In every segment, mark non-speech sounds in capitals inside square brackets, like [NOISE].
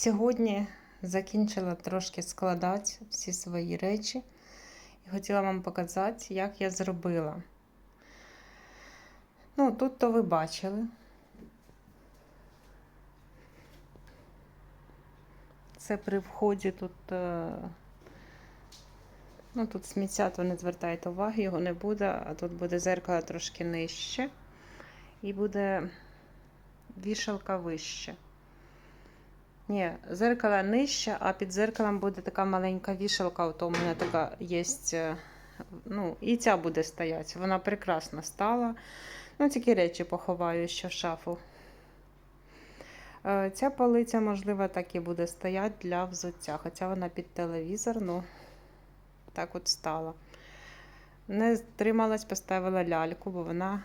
Сьогодні закінчила трошки складати всі свої речі і хотіла вам показати, як я зробила. Ну, тут то ви бачили. Це при вході тут. е, Ну, тут сміття, то не звертайте уваги, його не буде, а тут буде зеркало трошки нижче. І буде вішалка вище. Ні, зеркало нижче, а під зеркалом буде така маленька вішалка. Ото у мене така є. Ну, і ця буде стояти. Вона прекрасно стала. Ну, тільки речі поховаю ще в шафу. Е, Ця полиця, можливо, так і буде стояти для взуття. Хоча вона під телевізор, ну, так от стала. Не трималась, поставила ляльку, бо вона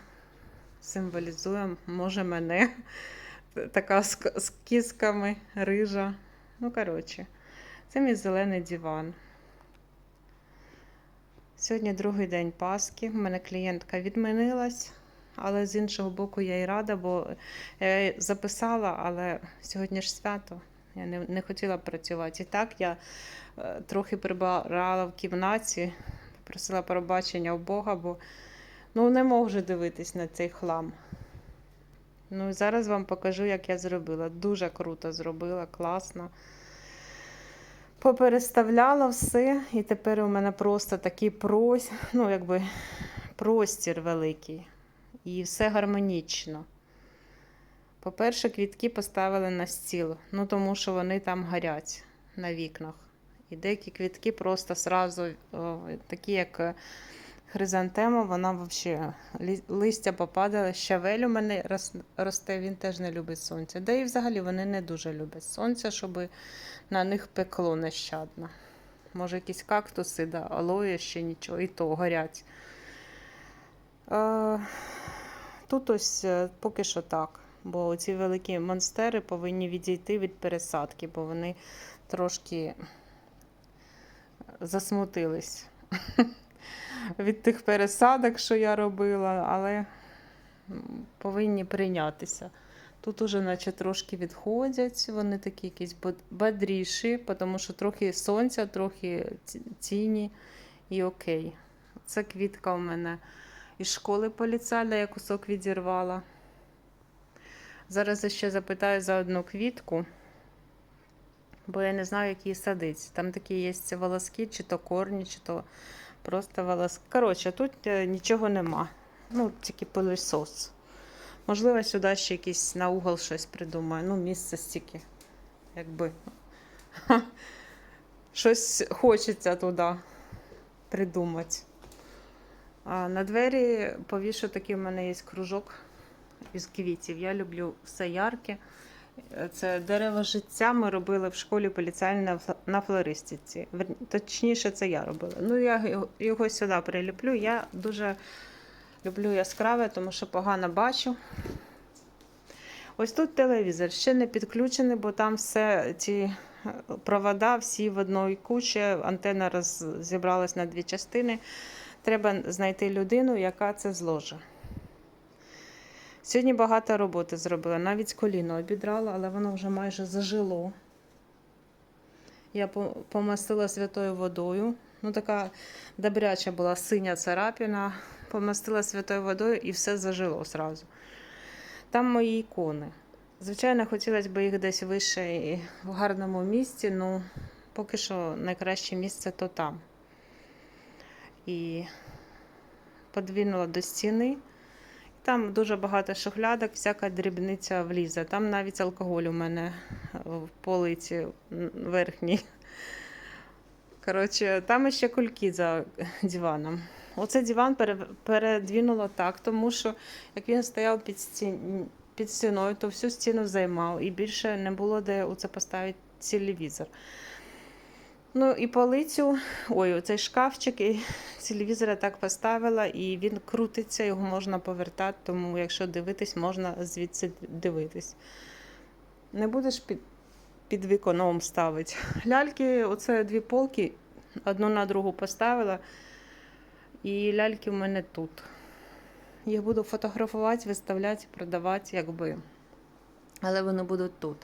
символізує, може, мене. Така з, з кісками, рижа. Ну, коротше, це мій зелений диван. Сьогодні другий день Пасхи. У мене клієнтка відмінилась, але з іншого боку я і рада, бо я записала, але сьогодні ж свято. Я не, не хотіла працювати. І так я е, трохи прибирала в кімнаті, попросила пробачення у Бога, бо ну, не можу дивитись на цей хлам. Ну і зараз вам покажу, як я зробила. Дуже круто зробила, класно. Попереставляла все, і тепер у мене просто такий прос... ну, якби, простір великий. І все гармонічно. По-перше, квітки поставили на стіл, ну тому що вони там горять на вікнах. І деякі квітки просто сразу, о, такі, як е, хризантема, вона взагалі листя попадало. Щавель у мене росте, він теж не любить сонця. Да і взагалі вони не дуже люблять сонця, щоб на них пекло нещадно. Може, якісь кактуси, да, алоє ще нічого, і то горять. Тут ось е, поки що так. Бо ці великі монстери повинні відійти від пересадки, бо вони трошки засмутились [LAUGHS] від тих пересадок, що я робила, але повинні прийнятися. Тут уже наче трошки відходять, вони такі якісь бод- бодріші, тому що трохи сонця, трохи тіні і окей. Це квітка у мене із школи поліцайла, я кусок відірвала. Зараз я ще запитаю за одну квітку, бо я не знаю, як її садити. Там такі є волоски, чи то корні, чи то просто волоски. Коротше, тут е, нічого нема. Ну, тільки пилисос. Можливо, сюди ще якийсь на угол щось придумаю. Ну, місце стільки. Якби. [LAUGHS] Щось хочеться туди придумати. А на двері повішу такий в мене є кружок із квітів. Я люблю все ярке. Це дерево життя ми робили в школі поліцейні на флористиці. Точніше, це я робила. Ну, я його- сюди приліплю. Я дуже люблю яскраве, тому що погано бачу. Ось тут телевізор ще не підключений, бо там все ці е, провода всі в одній кучі. Антенна роз... зібралась на дві частини. Треба знайти людину, яка це зложить. Сьогодні багато роботи зробила. Навіть коліно обідрала, але воно вже майже зажило. Я помастила святою водою. Ну, така добряча була синя царапіна. Помастила святою водою і все зажило одразу. Там мої ікони. Звичайно, хотілося б їх десь вище і в гарному місці, ну поки що найкраще місце то там. І подвинула до стіни. Там дуже багато шухлядок, всяка дрібниця влізе. Там навіть алкоголь у мене в полиці верхній. Коротше, там ще кульки за диваном. Оце диван пере- передвинуло так, тому що як він стояв під, стін... під стіною, то всю стіну займав і більше не було де оце поставити телевізор. Ну і полицю, ой, оцей шкафчик, і телевізор я так поставила, і він крутиться, його можна повертати, тому якщо дивитись, можна звідси дивитись. Не будеш під, під віконом ставити. Ляльки, оце дві полки, одну на другу поставила, і ляльки в мене тут. Їх буду фотографувати, виставляти, продавати, якби. Але вони будуть тут.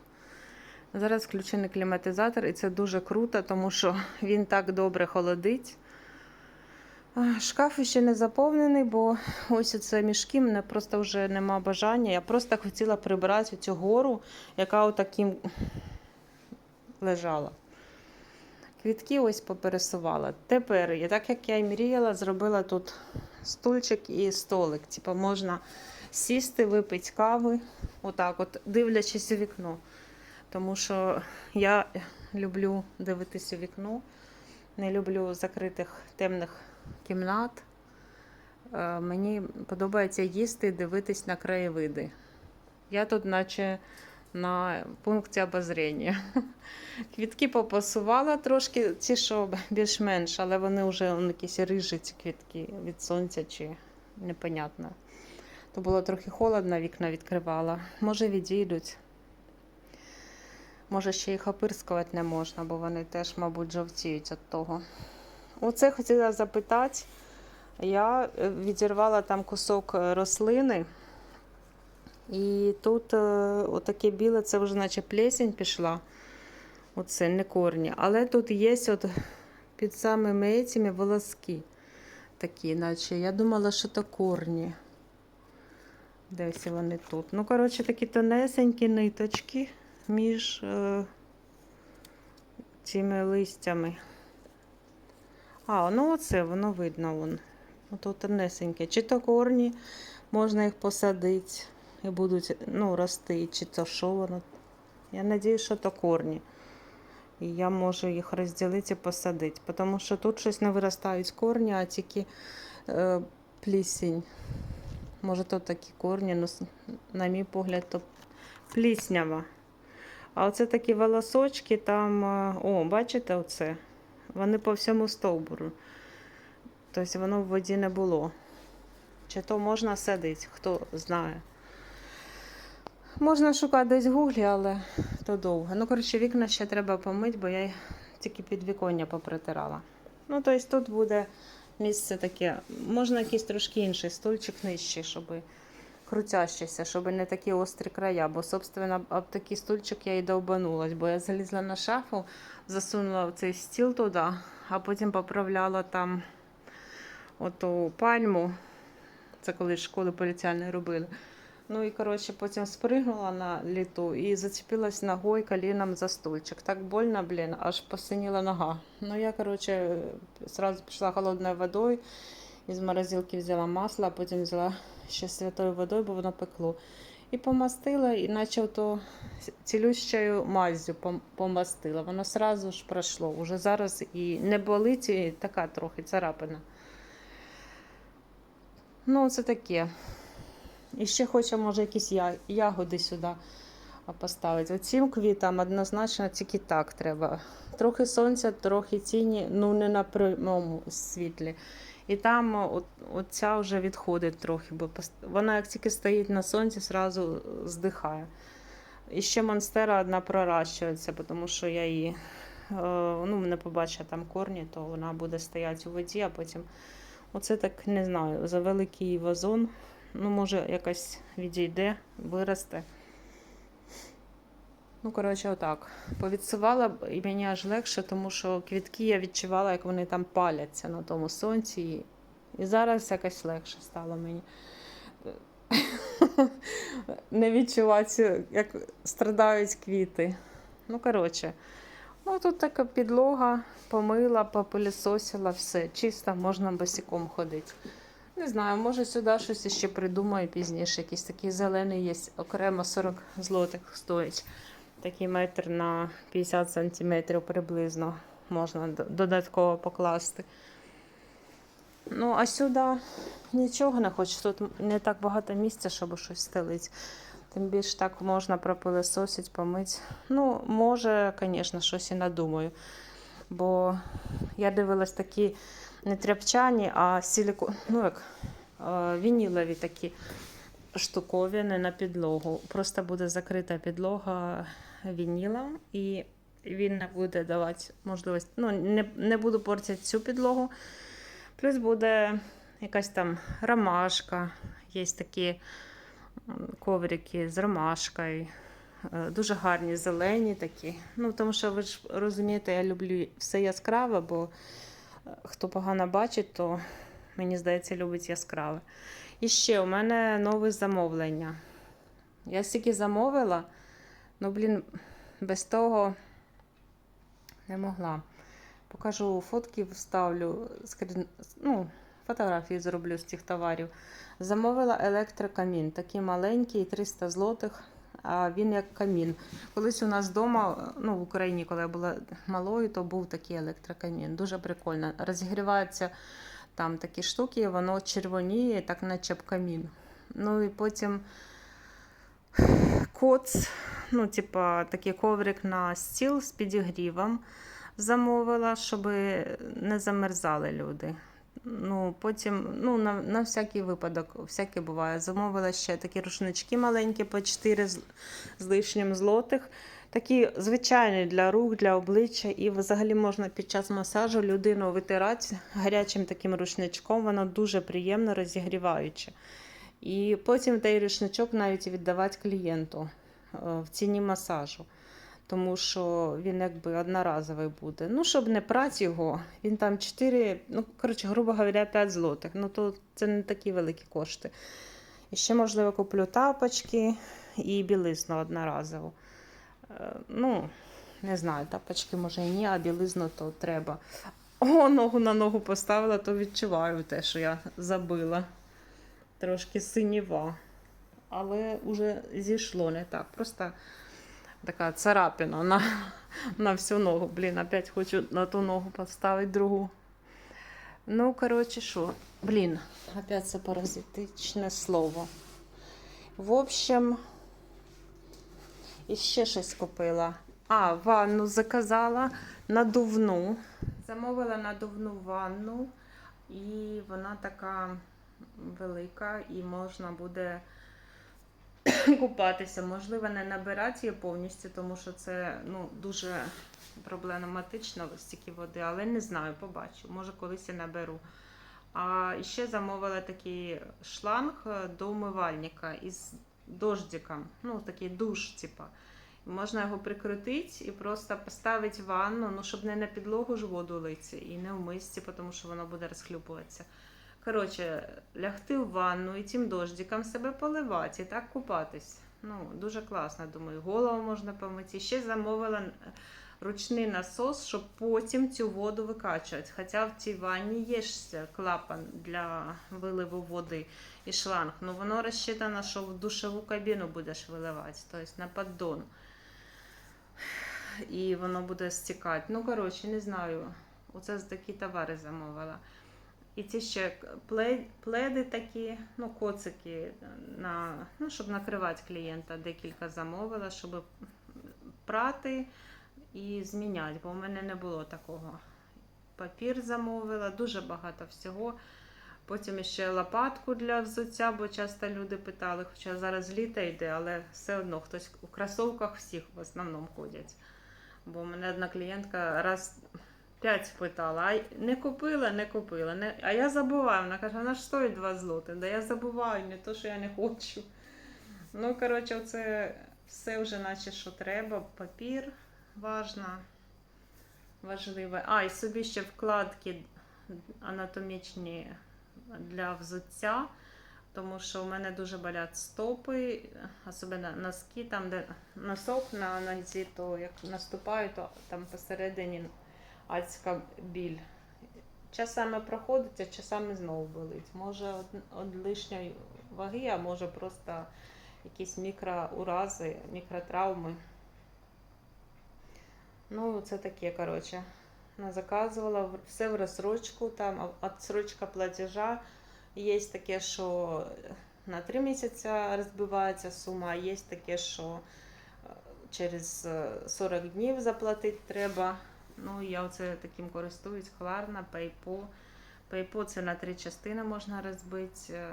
Зараз включений кліматизатор, і це дуже круто, тому що [LAUGHS] він так добре холодить. Шкаф ще не заповнений, бо ось це мішки, мене просто вже нема бажання. Я просто хотіла прибрати цю гору, яка отаким лежала. Квітки ось попересувала. Тепер, я так як я і мріяла, зробила тут стульчик і столик. Типу можна сісти, випити кави, отак, от дивлячись у вікно. Тому що я люблю дивитися вікно, не люблю закритих темних кімнат. Е, Мені подобається їсти і дивитись на краєвиди. Я тут, наче на пункті обозріння. [LAUGHS] Квітки попасувала трошки, ці, що більш-менш, але вони вже якісь рижі ці квітки від сонця чи непонятно. То було трохи холодно, вікна відкривала. Може, відійдуть. Може, ще їх опирскувати не можна, бо вони теж, мабуть, жовтіють від того. Оце хотіла запитати. Я е, відірвала там кусок е, рослини. І тут е, отаке біле, це вже наче плесень пішла. Оце не корні. Але тут є от під самими цими волоски. Такі, наче. Я думала, що це корні. Десь вони тут. Ну, коротше, такі тонесенькі ниточки між е, цими листями. А, ну оце воно видно. Вон. Ото тонесеньке. Чи то корні, можна їх посадити і будуть ну, рости, чи то що воно. Я сподіваюся, що то корні. І я можу їх розділити і посадити. Тому що тут щось не виростають корні, а тільки е, плісінь. Може, то такі корні, ну, на мій погляд, то пліснява. А оце такі волосочки там. е, О, бачите, оце? Вони по всьому стовбуру. Тобто воно в воді не було. Чи то можна садити, хто знає. Можна шукати десь в гуглі, але то довго. Ну, коротше, вікна ще треба помити, бо я тільки під віконня попритирала. Ну, тобто тут буде місце таке. Можна якийсь трошки інший стульчик нижчий, щоб крутящийся, щоб не такі острі края. Бо, собственно, об такий стульчик я і довбанулась, бо я залізла на шафу, засунула цей стіл туди, а потім поправляла там оту пальму. Це коли школи поліціальної робили. Ну і коротше, потім спригнула на літу і зачепилась ногою коліном за стульчик. Так больно, блін, аж посиніла нога. Ну я, коротше, сразу пішла холодною водою, із морозилки взяла масло, а потім взяла ще святою водою, бо воно пекло. І помастила, і наче то цілющою маззю помастила. Воно сразу ж пройшло. Уже зараз і не болить, і така трохи царапина. Ну, це таке. І ще хоче, може, якісь ягоди сюди поставити. Оцім квітам однозначно тільки так треба. Трохи сонця, трохи тіні, ну не на прямому світлі. І там от, оця вже відходить трохи, бо вона як тільки стоїть на сонці, зразу здихає. І ще монстера одна проращується, тому що я її е, ну, мене побачить там корні, то вона буде стояти у воді, а потім оце так не знаю, за великий вазон. Ну, може, якась відійде, виросте. Ну, коротше, отак. Повідсувала і мені аж легше, тому що квітки я відчувала, як вони там паляться на тому сонці. І зараз якось легше стало мені. [LAUGHS] Не відчувати, як страдають квіти. Ну, коротше, ну тут така підлога, помила, попилісосила, все. Чисто, можна босиком ходити. Не знаю, може сюди щось ще придумаю пізніше. Якийсь такий зелений є, окремо 40 злотих стоїть. Такий метр на 50 сантиметрів приблизно можна додатково покласти. Ну, а сюди нічого не хочу. Тут не так багато місця, щоб щось стелити. Тим більше так можна пропилисосити, помити. Ну, може, звісно, щось і надумаю. Бо я дивилась такі не тряпчані, а силіко... ну, як, е, вінілові такі штуковини на підлогу. Просто буде закрита підлога вінілом, і він не буде давати можливість. Ну, не, не буду портити цю підлогу. Плюс буде якась там ромашка, є такі коврики з ромашкою. Е, Дуже гарні, зелені такі. Ну, тому що ви ж розумієте, я люблю все яскраве, бо е, хто погано бачить, то мені здається, любить яскраве. І ще у мене нове замовлення. Я стільки замовила, ну, блін, без того не могла. Покажу фотки, вставлю, скрін... ну, фотографії зроблю з цих товарів. Замовила електрокамін, такий маленький, 300 злотих, а він як камін. Колись у нас вдома, ну, в Україні, коли я була малою, то був такий електрокамін. Дуже прикольно. Розігріваються там такі штуки, воно червоніє, так наче б камін. Ну і потім коц, ну, типа такий коврик на стіл з підігрівом замовила, щоб не замерзали люди. Ну, потім, ну, на, на всякий випадок, всяке буває. Замовила ще такі рушнички маленькі по 4 з, з лишнім злотих. Такі звичайні для рук, для обличчя. І взагалі можна під час масажу людину витирати гарячим таким рушничком. Воно дуже приємно розігріваюче. І потім той рушничок навіть віддавати клієнту е, в ціні масажу. Тому що він якби одноразовий буде. Ну, щоб не прати його, він там 4, ну, коротше, грубо говоря, 5 злотих. Ну, то це не такі великі кошти. І ще, можливо, куплю тапочки і білизну одноразову. Е, Ну, не знаю, тапочки може і ні, а білизну то треба. О, ногу на ногу поставила, то відчуваю те, що я забила. Трошки синіва. Але вже зійшло не так. Просто така царапина на, на всю ногу. Блін, опять хочу на ту ногу поставити другу. Ну, коротше, що? Блін, опять це паразитичне слово. В общем, і ще щось купила. А, ванну заказала надувну. Замовила надувну ванну, і вона така велика, і можна буде [COUGHS] купатися. Можливо, не набирати її повністю, тому що це ну, дуже проблематично стільки води, але не знаю, побачу. Може, колись і наберу. А ще замовила такий шланг до умивальника із дождиком. Ну, такий душ, типа. Можна його прикрутити і просто поставити в ванну, ну, щоб не на підлогу ж воду лити і не в мисці, тому що воно буде розхлюпуватися. Коротше, лягти в ванну і тим дождиком себе поливати і так купатись. Ну, дуже класно, думаю. Голову можна помити. Ще замовила ручний насос, щоб потім цю воду викачувати. Хоча в цій ванні є ж клапан для виливу води і шланг. Ну воно розчитано, що в душову кабіну будеш виливати, тобто на поддон. І воно буде стікати. Ну, коротше, не знаю. Оце такі товари замовила. І ці ще пледи такі, ну, коцики, на, ну, щоб накривати клієнта, декілька замовила, щоб прати і зміняти, бо в мене не було такого. Папір замовила, дуже багато всього. Потім ще лопатку для взуття, бо часто люди питали, хоча зараз літо йде, але все одно хтось у кросовках всіх в основному ходять. Бо в мене одна клієнтка раз п'ять питала, а не купила, не купила. Не... А я забуваю. Вона каже, вона ж стоїть 2 злоти. Да я забуваю, не то, що я не хочу. Ну, коротше, це все вже наче що треба. Папір важно, важливе. А, і собі ще вкладки анатомічні для взуття. Тому що у мене дуже болять стопи, особливо носки, там, де носок на нозі, то як наступаю, то там посередині адська біль. Часами проходить, а часами знову болить. Може від лишньої ваги, а може просто якісь мікроурази, мікротравми. Ну, це таке, коротше. Заказувала все в розсрочку, там відсрочка платежа. Є таке, що на 3 місяці розбивається сума, а є таке, що через 40 днів заплатити треба. Ну, я оце таким користуюсь. Кларна, Пейпо. Пейпо це на три частини можна розбити.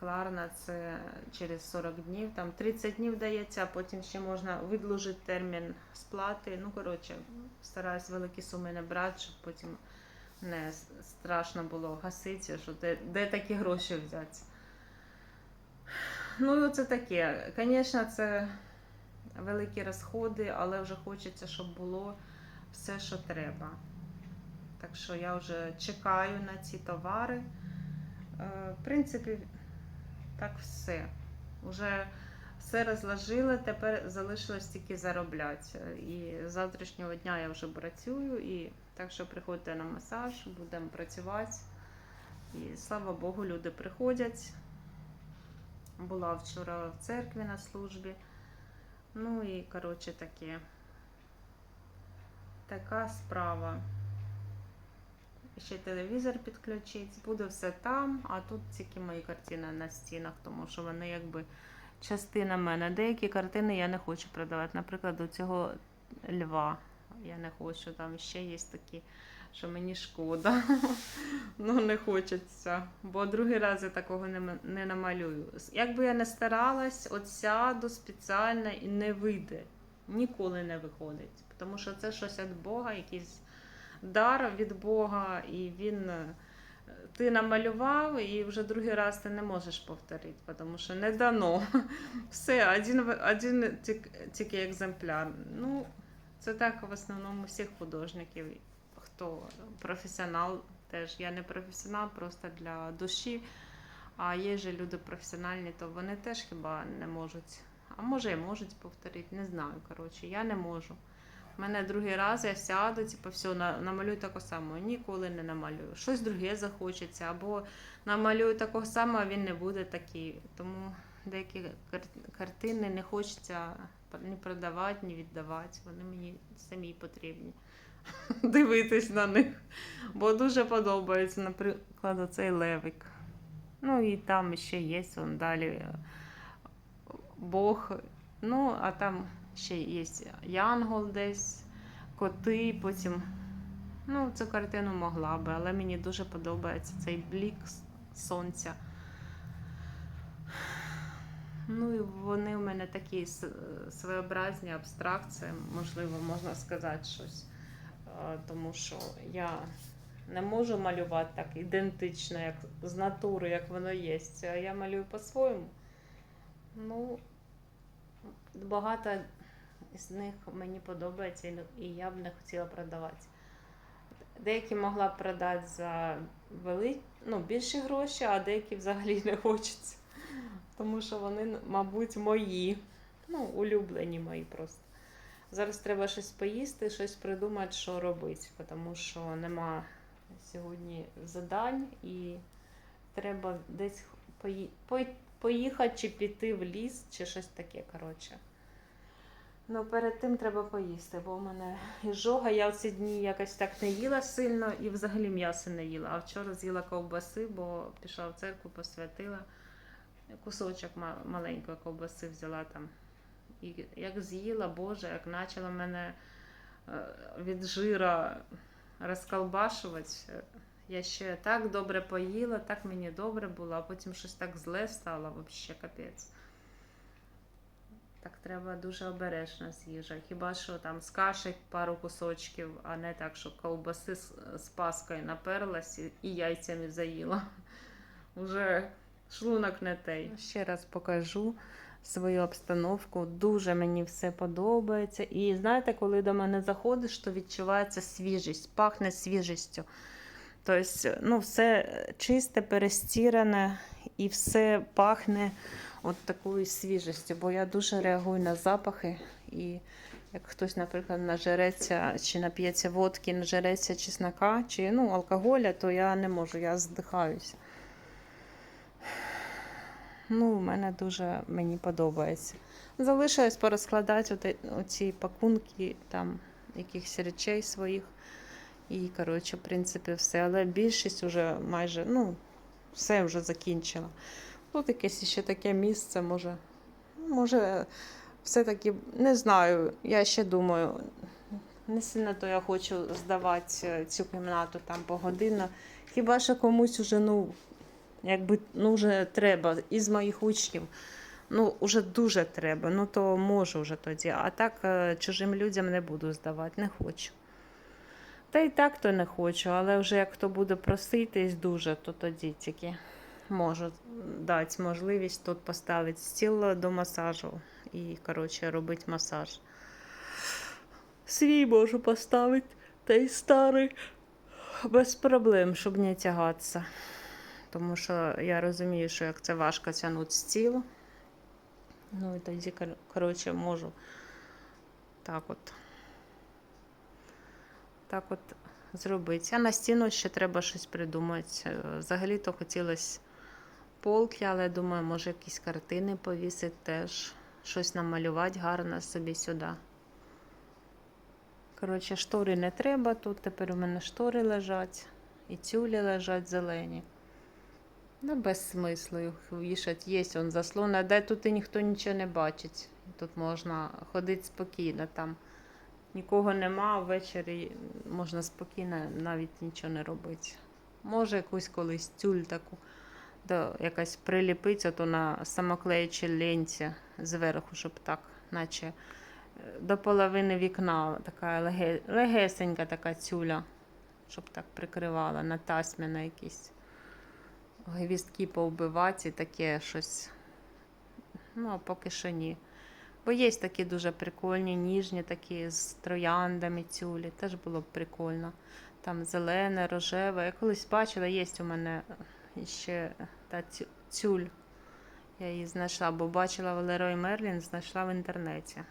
Кларна це через 40 днів, там 30 днів дається, а потім ще можна видлужити термін сплати. Ну, коротше, стараюсь великі суми не брати, щоб потім не страшно було гасити, що де, де такі гроші взяти. Ну, це таке. Звісно, це великі розходи, але вже хочеться, щоб було все, що треба. Так що я вже чекаю на ці товари. Е, В принципі, так все. Уже все розложили, тепер залишилось тільки заробляти. І з завтрашнього дня я вже працюю, і так що приходьте на масаж, будемо працювати. І слава Богу, люди приходять. Була вчора в церкві на службі. Ну і, коротше, таке. Така справа. Ще телевізор підключить, буде все там, а тут тільки мої картини на стінах, тому що вони якби частина мене. Деякі картини я не хочу продавати. Наприклад, до цього льва. Я не хочу, там ще є такі, що мені шкода. [LAUGHS] ну, не хочеться. Бо другий раз я такого не, не намалюю. Якби я не старалась, от сяду спеціально і не вийде. Ніколи не виходить. Тому що це щось від Бога, якийсь дар від Бога, і він. е, Ти намалював, і вже другий раз ти не можеш повторити, тому що не дано. [LAUGHS] Все, один, один тільки- екземпляр. Ну, це так в основному всіх художників. Хто професіонал, теж я не професіонал, просто для душі. А є же люди професіональні, то вони теж хіба не можуть. А може і можуть повторити, не знаю. Коротше, я не можу. Мене другий раз я сяду, типу, все, намалюю таке саме. Ніколи не намалюю. Щось друге захочеться, або намалюю такого самого, а він не буде такий. Тому деякі картини не хочеться ні продавати, ні віддавати. Вони мені самі потрібні. [LAUGHS] Дивитись на них. Бо дуже подобається, наприклад, оцей левик. Ну і там ще є он далі Бог. Ну, а там ще є Янгол десь, коти, потім. Ну, цю картину могла би, але мені дуже подобається цей блік сонця. Ну і вони в мене такі своєобразні абстракції, можливо, можна сказати щось. Тому що я не можу малювати так ідентично, як з натури, як воно є. Я малюю по-своєму. Ну, багато з них мені подобається, і я б не хотіла продавати. Деякі могла б продати за вели... ну, більші гроші, а деякі взагалі не хочеться. Тому що вони, мабуть, мої. Ну, улюблені мої просто. Зараз треба щось поїсти, щось придумати, що робити, тому що нема сьогодні задань і треба десь пої... поїхати чи піти в ліс, чи щось таке, коротше. Ну, перед тим треба поїсти, бо в мене іжога, я в ці дні якось так не їла сильно і взагалі м'ясо не їла. А вчора з'їла ковбаси, бо пішла в церкву, посвятила. Кусочок маленької ковбаси взяла там. І як з'їла, Боже, як почала мене е, від жира розколбашувати. Я ще так добре поїла, так мені добре було, а потім щось так зле стало, взагалі капець. Так треба дуже обережно з їжею. Хіба що там з каші пару кусочків, а не так, що ковбаси з, паскою наперлась і, яйцями заїла. [LAUGHS] Уже шлунок не той. Ще раз покажу свою обстановку. Дуже мені все подобається. І знаєте, коли до мене заходиш, то відчувається свіжість, пахне свіжістю. Тобто, ну, все чисте, перестіране і все пахне от такою свіжістю, бо я дуже реагую на запахи. І як хтось, наприклад, нажереться чи нап'ється водки, нажереться чеснока чи ну, алкоголя, то я не можу, я здихаюся. Ну, у мене дуже мені подобається. Залишилось порозкладати оці пакунки там якихось речей своїх. І, коротше, в принципі, все. Але більшість вже майже, ну, все вже закінчила. Тут якесь ще таке місце, може. Може, все-таки не знаю. Я ще думаю, не сильно то я хочу здавати е, цю кімнату там погодинно. Хіба що комусь уже, ну, якби ну, вже треба із моїх учнів. Ну, вже дуже треба, ну то можу вже тоді. А так е, чужим людям не буду здавати, не хочу. Та й так то не хочу, але вже як хто буде проситись дуже, то тоді тільки. можу дати можливість тут поставити стіл до масажу і, коротше, робити масаж. Свій можу поставити, та й старий. Без проблем, щоб не тягатися. Тому що я розумію, що як це важко тягнути стіл. Ну і тоді, коротше, можу так от. Так от зробити. А на стіну ще треба щось придумати. Е, Взагалі-то хотілося полки, але думаю, може якісь картини повісити теж. Щось намалювати гарно собі сюди. Коротше, штори не треба. Тут тепер у мене штори лежать. І тюлі лежать зелені. Ну, без смислу їх вішать. Є он заслона, де тут і ніхто нічого не бачить. Тут можна ходити спокійно. Там нікого нема, ввечері можна спокійно навіть нічого не робити. Може, якусь колись тюль таку до, якась приліпиться, то на самоклеючій ленті зверху, щоб так, наче е, до половини вікна така леге, легесенька така тюля, щоб так прикривала на тасмі на якісь гвіздки повбивати, таке щось. Ну, а поки що ні. Бо є такі дуже прикольні, ніжні, такі з трояндами тюлі. Теж було б прикольно. Там зелене, рожеве. Я колись бачила, є у мене ще та тю- тюль. Я її знайшла, бо бачила в Лерой Мерлін, знайшла в інтернеті.